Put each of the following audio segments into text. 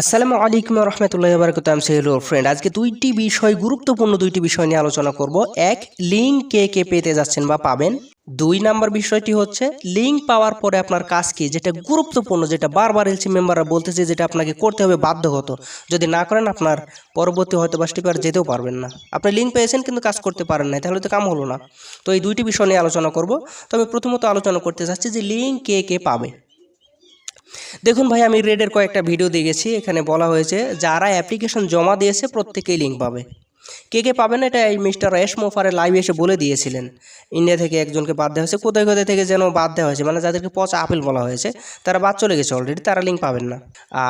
আসসালামু আলাইকুম রহমতুল্লাহ বারকাত আমি সেহলু ফ্রেন্ড আজকে দুইটি বিষয়, গুরুত্বপূর্ণ দুইটি বিষয় নিয়ে আলোচনা করব। এক লিঙ্ক কে কে পেতে যাচ্ছেন বা পাবেন। দুই নাম্বার বিষয়টি হচ্ছে লিঙ্ক পাওয়ার পরে আপনার কাজ কি? যেটা গুরুত্বপূর্ণ, যেটা বারবার এলসি মেম্বাররা বলতেছে যেটা আপনাকে করতে হবে বাধ্য হতো। যদি না করেন, আপনার পরবর্তী হয়তো বা আর যেতেও পারবেন না। আপনি লিঙ্ক পেয়েছেন কিন্তু কাজ করতে পারেন না তাহলে তো কাম হলো না। তো এই দুইটি বিষয় নিয়ে আলোচনা করব। তো আমি প্রথমত আলোচনা করতে চাচ্ছি যে লিঙ্ক কে কে পাবে। দেখুন ভাই, আমি রেডের কয়েকটা ভিডিও দিয়ে গেছি এখানে বলা হয়েছে, যারা অ্যাপ্লিকেশন জমা দিয়েছে, প্রত্যেকেই লিঙ্ক পাবে। কে কে পাবেন এটা এই মিস্টার এস মোফারে লাইভ এসে বলে দিয়েছিলেন। ইন্ডিয়া থেকে একজনকে বাদ দেওয়া হয়েছে। কোথায় কোথায় থেকে যেন বাদ দেওয়া হয়েছে মানে যাদেরকে পচা আপেল বলা হয়েছে, তারা বাদ চলে গেছে অলরেডি তারা লিঙ্ক পাবেন না।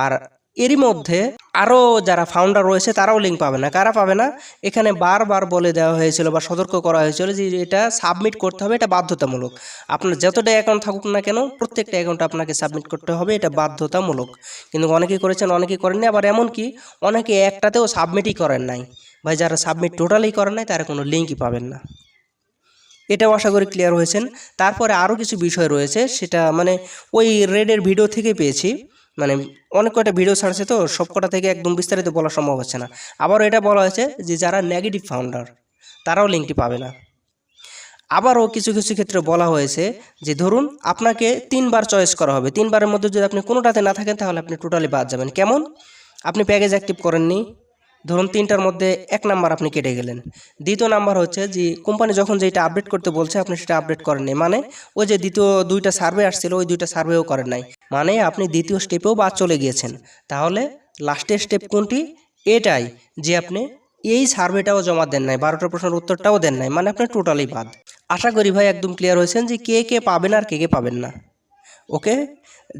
আর এরই মধ্যে আরও যারা ফাউন্ডার রয়েছে, তারাও লিঙ্ক পাবে না। কারা পাবে না? এখানে বারবার বলে দেওয়া হয়েছিল বা সতর্ক করা হয়েছিল যে এটা সাবমিট করতে হবে, এটা বাধ্যতামূলক। আপনার যতটা অ্যাকাউন্ট থাকুক না কেন, প্রত্যেকটা অ্যাকাউন্ট আপনাকে সাবমিট করতে হবে, এটা বাধ্যতামূলক। কিন্তু অনেকেই করেছেন, অনেকেই করেননি। আবার এমনকি অনেকে একটাতেও সাবমিটই করেন নাই। ভাই, যারা সাবমিট টোটালি করেন নাই, তারা কোনো লিঙ্কই পাবেন না। এটাও আশা করি ক্লিয়ার হয়েছেন। তারপরে আরও কিছু বিষয় রয়েছে, সেটা মানে ওই রেডের ভিডিও থেকে পেয়েছি। মানে অনেক কয়টা ভিডিও ছাড়ছে তো, সব কটা থেকে একদম বিস্তারিত বলা সম্ভব হচ্ছে না। আবারও এটা বলা হয়েছে যে যারা নেগেটিভ ফাউন্ডার তারাও লিঙ্কটি পাবে না। আবারও কিছু কিছু ক্ষেত্রে বলা হয়েছে যে ধরুন আপনাকে তিনবার চয়েস করা হবে। তিনবারের মধ্যে যদি আপনি কোনোটাতে না থাকেন, তাহলে আপনি টোটালি বাদ যাবেন। কেমন? আপনি প্যাকেজ অ্যাক্টিভ করেননি ধরুন তিনটার মধ্যে এক নাম্বার আপনি কেটে গেলেন। দ্বিতীয় নাম্বার হচ্ছে যে, কোম্পানি যখন যেটা আপডেট করতে বলছে, আপনি সেটা আপডেট করেননি মানে ওই যে দ্বিতীয় দুইটা সার্ভে আসছিল, ওই দুইটা সার্ভেও করেন নাই। মানে আপনি দ্বিতীয় স্টেপেও বাদ চলে গিয়েছেন। তাহলে লাস্টের স্টেপ কোনটি? এটাই যে আপনি এই সার্ভেটাও জমা দেন নাই, বারোটা প্রশ্নের উত্তরটাও দেন নাই। মানে আপনি টোটালি বাদ। আশা করি ভাই একদম ক্লিয়ার হয়েছেন যে কে কে পাবেন আর কে কে পাবেন না। ওকে?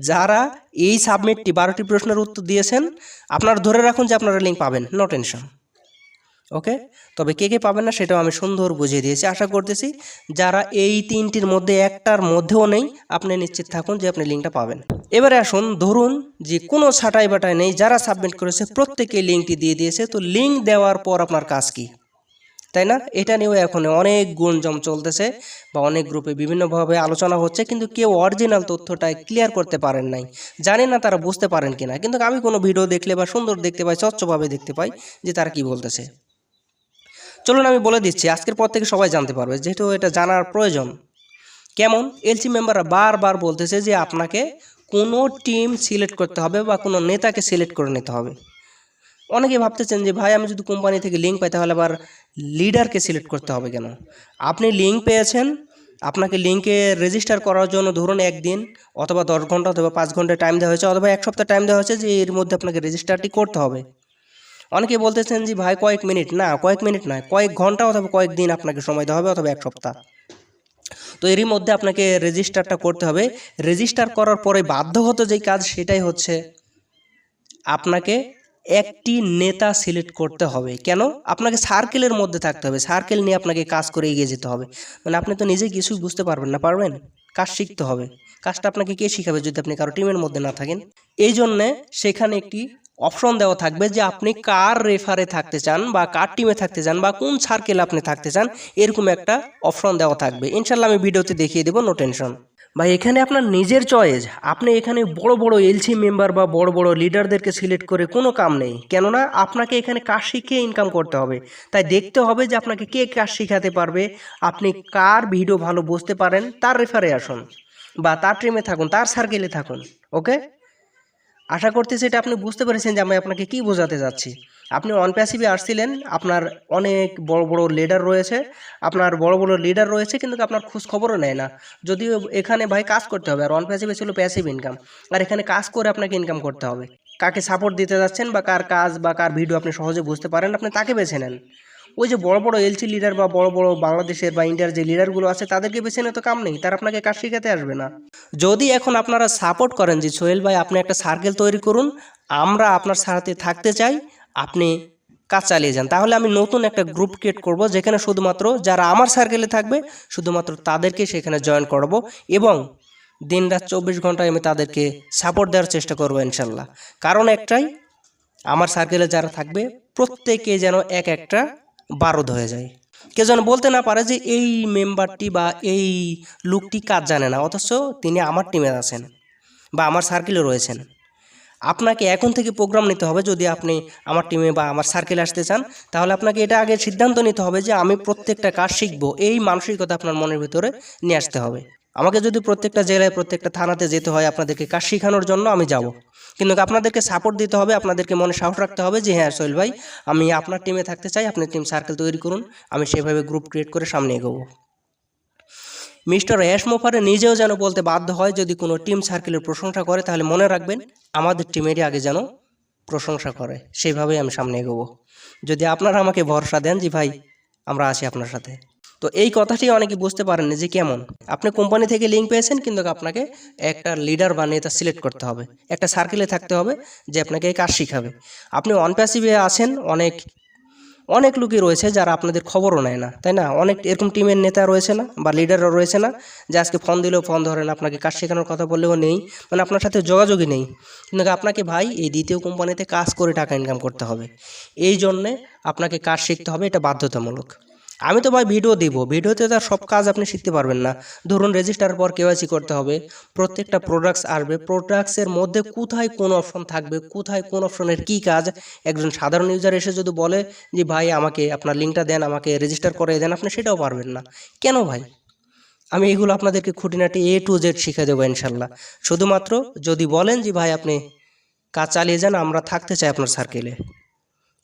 যারা এই সাবমিটটি বারোটি প্রশ্নের উত্তর দিয়েছেন, আপনারা ধরে রাখুন যে আপনারা লিঙ্ক পাবেন নো টেনশন ওকে? তবে কে কে পাবেন না সেটাও আমি সুন্দর বুঝিয়ে দিয়েছি। আশা করতেছি যারা এই তিনটির মধ্যে একটার মধ্যেও নেই, আপনি নিশ্চিত থাকুন যে আপনি লিঙ্কটা পাবেন। এবারে আসুন, ধরুন যে কোনো ছাটাই বাটাই নেই, যারা সাবমিট করেছে, প্রত্যেকে লিঙ্কটি দিয়ে দিয়েছে। তো লিঙ্ক দেওয়ার পর আপনার কাজ কী? তাই না? এটা নিয়েও এখন অনেক গুঞ্জম চলতেছে বা অনেক গ্রুপে বিভিন্নভাবে আলোচনা হচ্ছে, কিন্তু কেউ অরিজিনাল তথ্যটা ক্লিয়ার করতে পারেন নাই। জানি না তারা বুঝতে পারেন কিনা, কিন্তু আমি কোনো ভিডিও দেখলে বা সুন্দর দেখতে পাই, স্বচ্ছভাবে দেখতে পাই যে তারা কি বলতেছে। চলুন আমি বলে দিচ্ছি, আজকের পর থেকে সবাই জানতে পারবে, যেহেতু এটা জানার প্রয়োজন। কেমন? এলসি মেম্বাররা বারবার বলতেছে যে আপনাকে কোনো টিম সিলেক্ট করতে হবে বা কোনো নেতাকে সিলেক্ট করে নিতে হবে। অনেকে ভাবতেছেন যে, ভাই, আমি যদি কোম্পানি থেকে লিঙ্ক পাই তাহলে আবার লিডারকে সিলেক্ট করতে হবে কেন? আপনি লিঙ্ক পেয়েছেন, আপনাকে লিঙ্কে রেজিস্টার করার জন্য ধরুন একদিন অথবা দশ ঘণ্টা অথবা পাঁচ ঘণ্টা টাইম দেওয়া হয়েছে অথবা এক সপ্তাহ টাইম দেওয়া হয়েছে যে এর মধ্যে আপনাকে রেজিস্টারটি করতে হবে। অনেকে বলতেছেন যে, ভাই, কয়েক মিনিট না, কয়েক মিনিট নয়, কয়েক ঘণ্টা অথবা কয়েক দিন আপনাকে সময় দেওয়া হবে অথবা এক সপ্তাহ। তো এরই মধ্যে আপনাকে রেজিস্টারটা করতে হবে। রেজিস্টার করার পরে বাধ্য হতো যেই কাজ সেটাই হচ্ছে আপনাকে একটি নেতা সিলেক্ট করতে হবে। কেন? আপনাকে সার্কেলের মধ্যে থাকতে হবে। সার্কেল নিয়ে আপনাকে কাজ করে এগিয়ে যেতে হবে। মানে আপনি তো নিজে কিছুই বুঝতে পারবেন না, পারবেন? কাজ শিখতে হবে। কাজটা আপনাকে কে শিখাবে যদি আপনি কারও টিমের মধ্যে না থাকেন? এই জন্যে সেখানে একটি অপশন দেওয়া থাকবে যে আপনি কার রেফারে থাকতে চান বা কার টিমে থাকতে চান বা কোন সার্কেলে আপনি থাকতে চান, এরকম একটা অপশন দেওয়া থাকবে। ইনশাল্লাহ আমি ভিডিওতে দেখিয়ে দেবো নো টেনশন ভাই, এখানে আপনার নিজের চয়েস আপনি এখানে বড় বড় এলসি মেম্বার বা বড় বড় লিডারদেরকে সিলেক্ট করে কোনো কাম নেই। কেননা আপনাকে এখানে কাজ শিখে ইনকাম করতে হবে। তাই দেখতে হবে যে আপনাকে কে কাজ শিখাতে পারবে। আপনি কার ভিডিও ভালো বুঝতে পারেন, তার রেফারে আসুন বা তার টিমে থাকুন, তার সার্কেলে থাকুন ওকে আশা করতেছি এটা আপনি বুঝতে পেরেছেন যে আমি আপনাকে কি বোঝাতে যাচ্ছি। আপনি অন প্যাসিভে আসছিলেন, আপনার অনেক বড় বড় লিডার রয়েছে। আপনার বড় বড় লিডার রয়েছে, কিন্তু আপনার খোঁজ খবরও নেয় না। যদিও এখানে ভাই কাজ করতে হবে, আর অন প্যাসিভে ছিল প্যাসিভ ইনকাম আর এখানে কাজ করে আপনাকে ইনকাম করতে হবে। কাকে সাপোর্ট দিতে যাচ্ছেন বা কার কাজ বা কার ভিডিও আপনি সহজে বুঝতে পারেন, আপনি তাকে বেছে নেন। ওই যে বড় বড় এলসি লিডার বা বড় বড় বাংলাদেশের বা ইন্ডিয়ার যে লিডারগুলো আছে, তাদেরকে বেছে নিয়ে তো কাম নেই, তারা আপনাকে কাজ শেখাতে আসবে না। যদি এখন আপনারা সাপোর্ট করেন যে সোহেল ভাই, আপনি একটা সার্কেল তৈরি করুন, আমরা আপনার সাথে থাকতে চাই আপনি কাজ চালিয়ে যান। তাহলে আমি নতুন একটা গ্রুপ ক্রিয়েট করব যেখানে শুধুমাত্র যারা আমার সার্কেলে থাকবে, শুধুমাত্র তাদেরকে সেখানে জয়েন করব এবং দিন রাত চব্বিশ ঘন্টায় আমি তাদেরকে সাপোর্ট দেওয়ার চেষ্টা করব ইনশাল্লাহ। কারণ একটাই, আমার সার্কেলে যারা থাকবে, প্রত্যেকে যেন এক একটা বারোদ হয়ে যায়। কেউ যেন বলতে না পারে যে এই মেম্বারটি বা এই লোকটি কাজ জানে না, অথচ তিনি আমার টিমে আছেন বা আমার সার্কেলে রয়েছেন। আপনাকে এখন থেকে প্রোগ্রাম নিতে হবে যদি আপনি আমার টিমে বা আমার সার্কেলে আসতে চান, তাহলে আপনাকে এটা আগে সিদ্ধান্ত নিতে হবে যে আমি প্রত্যেকটা কাজ শিখব। এই মানসিকতা আপনার মনের ভিতরে নিয়ে আসতে হবে। আমাকে যদি প্রত্যেকটা জেলায়, প্রত্যেকটা থানাতে যেতে হয় আপনাদেরকে কাজ শেখানোর জন্য, আমি যাব। কিন্তু আপনাদেরকে সাপোর্ট দিতে হবে, আপনাদেরকে মনে সাহস রাখতে হবে যে হ্যাঁ সোহেল ভাই, আমি আপনার টিমে থাকতে চাই আপনার টিম সার্কেল তৈরি করুন, আমি সেভাবে গ্রুপ ক্রিয়েট করে সামনে এগোবো। মিস্টার অ্যাশ মোফারে নিজেও যেন বলতে বাধ্য হয় যদি কোনো টিম সার্কেলের প্রশংসা করে, তাহলে মনে রাখবেন আমাদের টিমেরই আগে যেন প্রশংসা করে। সেইভাবেই আমি সামনে এগোবো। যদি আপনারা আমাকে ভরসা দেন যে ভাই, আমরা আছি আপনার সাথে। তো এই কথাটি অনেকে বুঝতে পারেন যে কেমন। আপনি কোম্পানি থেকে লিঙ্ক পেয়েছেন, কিন্তু আপনাকে একটা লিডার বা নেতা সিলেক্ট করতে হবে। একটা সার্কেলে থাকতে হবে যে আপনাকে এই কাজ শিখাবে। আপনি অন প্যাসিভে আছেন, অনেক অনেক লোকই রয়েছে যারা আপনাদের খবরও নেয় না, তাই না? অনেক এরকম টিমের নেতা রয়েছে না বা লিডাররা রয়েছে না যে আজকে ফোন দিলেও ফোন ধরে না, আপনাকে কাজ শেখানোর কথা বললেও নেই মানে আপনার সাথে যোগাযোগই নেই। কিন্তু আপনাকে ভাই এই দ্বিতীয় কোম্পানিতে কাজ করে টাকা ইনকাম করতে হবে। এই জন্যে আপনাকে কাজ শিখতে হবে, এটা বাধ্যতামূলক। আমি তো ভাই ভিডিও দিব। ভিডিওতে তো আর সব কাজ আপনি শিখতে পারবেন না। ধরুন রেজিস্টার পর কেওয়াইসি করতে হবে। প্রত্যেকটা প্রোডাক্টস আসবে। প্রোডাক্টসের মধ্যে কোথায় কোন অপশন থাকবে? কোথায় কোন অপশনের কি কাজ? একজন সাধারণ ইউজার এসে যদি বলে যে, ভাই, আমাকে আপনার লিঙ্কটা দেন, আমাকে রেজিস্টার করে দেন, আপনি সেটাও পারবেন না। কেন ভাই? আমি এগুলো আপনাদেরকে খুঁটিনাটি এ টু জেড শিখে দেবো ইনশাল্লাহ। শুধুমাত্র যদি বলেন যে, ভাই, আপনি কাজ চালিয়ে যান, আমরা থাকতে চাই আপনার সার্কেলে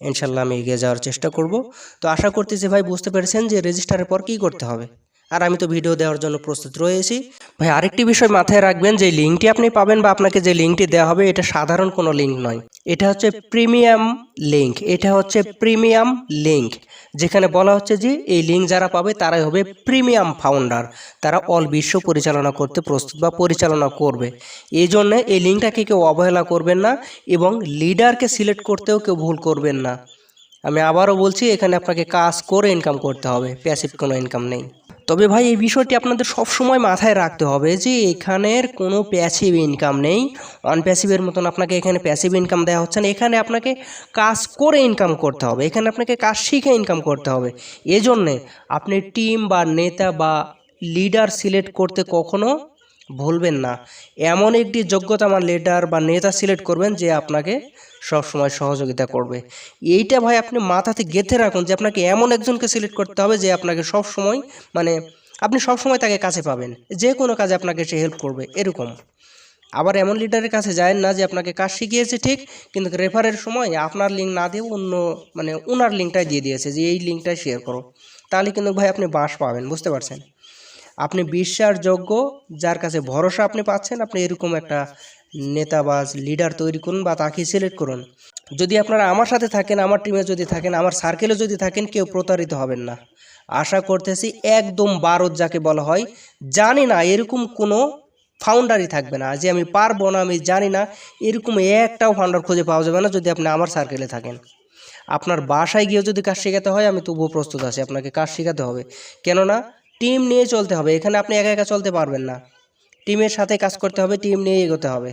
ইনশাল্লাহ আমি এগিয়ে যাওয়ার চেষ্টা করব। তো আশা করতেছি ভাই বুঝতে পেরেছেন যে রেজিস্টারের পর কী করতে হবে। আর আমি তো ভিডিও দেওয়ার জন্য প্রস্তুত রয়েছি। ভাই, আরেকটি বিষয় মাথায় রাখবেন, যে লিঙ্কটি আপনি পাবেন বা আপনাকে যে লিঙ্কটি দেওয়া হবে, এটা সাধারণ কোনো লিঙ্ক নয়। এটা হচ্ছে প্রিমিয়াম লিঙ্ক। এটা হচ্ছে প্রিমিয়াম লিঙ্ক। যেখানে বলা হচ্ছে যে এই লিঙ্ক যারা পাবে, তারাই হবে প্রিমিয়াম ফাউন্ডার। তারা অল বিশ্ব পরিচালনা করতে প্রস্তুত বা পরিচালনা করবে। এই জন্য এই লিঙ্কটাকে কেউ অবহেলা করবেন না এবং লিডারকে সিলেক্ট করতেও কেউ ভুল করবেন না। আমি আবারও বলছি, এখানে আপনাকে কাজ করে ইনকাম করতে হবে। প্যাসিভ কোনো ইনকাম নেই। তবে ভাই, এই বিষয়টি আপনাদের সব সময় মাথায় রাখতে হবে যে এখানের কোনো প্যাসিভ ইনকাম নেই। অন প্যাসিভের মতন আপনাকে এখানে প্যাসিভ ইনকাম দেওয়া হচ্ছে না। এখানে আপনাকে কাজ করে ইনকাম করতে হবে। এখানে আপনাকে কাজ শিখে ইনকাম করতে হবে। এজন্যে আপনি টিম বা নেতা বা লিডার সিলেক্ট করতে কখনো ভুলবেন না। এমন একটি যোগ্যতা আমার লিডার বা নেতা সিলেক্ট করবেন যে আপনাকে সবসময় সহযোগিতা করবে। এইটা ভাই আপনি মাথাতে গেঁথে রাখুন যে আপনাকে এমন একজনকে সিলেক্ট করতে হবে যে আপনাকে সব সময় মানে আপনি সব সময় তাকে কাছে পাবেন। যে কোনো কাজে আপনাকে সে হেল্প করবে, এরকম। আবার এমন লিডারের কাছে যায় না যে আপনাকে কাজ শিখিয়েছে ঠিক, কিন্তু রেফারের সময় আপনার লিঙ্ক না দিয়ে অন্য মানে ওনার লিঙ্কটাই দিয়ে দিয়েছে যে এই লিঙ্কটাই শেয়ার করো। তাহলে কিন্তু ভাই আপনি বাস পাবেন, বুঝতে পারছেন? আপনি বিশ্বাসযোগ্য, যার কাছে ভরসা আপনি পাচ্ছেন, আপনি এরকম একটা নেতা বা লিডার তৈরি করুন বা তাকে সিলেক্ট করুন। যদি আপনারা আমার সাথে থাকেন, আমার টিমে যদি থাকেন, আমার সার্কেলে যদি থাকেন, কেউ প্রতারিত হবেন না। আশা করতেছি একদম বারত যাকে বলা হয়, জানি না এরকম কোনো ফাউন্ডারই থাকবে না। যে আমি পারব না, আমি জানি না, এরকম একটাও ফাউন্ডার খুঁজে পাওয়া যাবে না যদি আপনি আমার সার্কেলে থাকেন। আপনার বাসায় গিয়েও যদি কাজ শেখাতে হয়, আমি তবুও প্রস্তুত আছি, আপনাকে কাজ শেখাতে হবে। কেননা টিম নিয়ে চলতে হবে। এখানে আপনি একা একা চলতে পারবেন না। টিমের সাথে কাজ করতে হবে, টিম নিয়ে এগোতে হবে।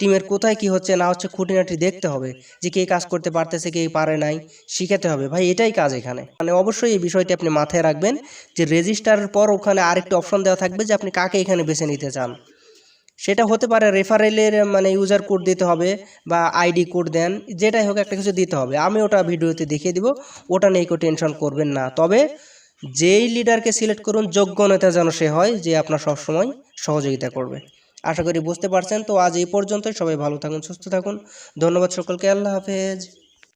টিমের কোথায় কি হচ্ছে না হচ্ছে খুঁটিনাটি দেখতে হবে যে কে কাজ করতে পারতেছে, কে পারে নাই, শিখাতে হবে। ভাই, এটাই কাজ এখানে। মানে অবশ্যই এই বিষয়টি আপনি মাথায় রাখবেন যে রেজিস্টারের পর ওখানে আরেকটি অপশন দেওয়া থাকবে যে আপনি কাকে এখানে বেছে নিতে চান। সেটা হতে পারে রেফারেলের মানে ইউজার কোড দিতে হবে বা আইডি কোড দেন, যেটাই হোক একটা কিছু দিতে হবে। আমি ওটা ভিডিওতে দেখিয়ে দিব। ওটা নিয়ে কেউ টেনশন করবেন না। তবে যেই লিডারকে সিলেক্ট করুন, যোগ্য নেতা যেন সে হয়, যে আপনার সবসময় সহযোগিতা করবে। আশা করি বুঝতে পারছেন। তো আজ এই পর্যন্তই। সবাই ভালো থাকুন, সুস্থ থাকুন। ধন্যবাদ সকলকে। আল্লাহ হাফেজ।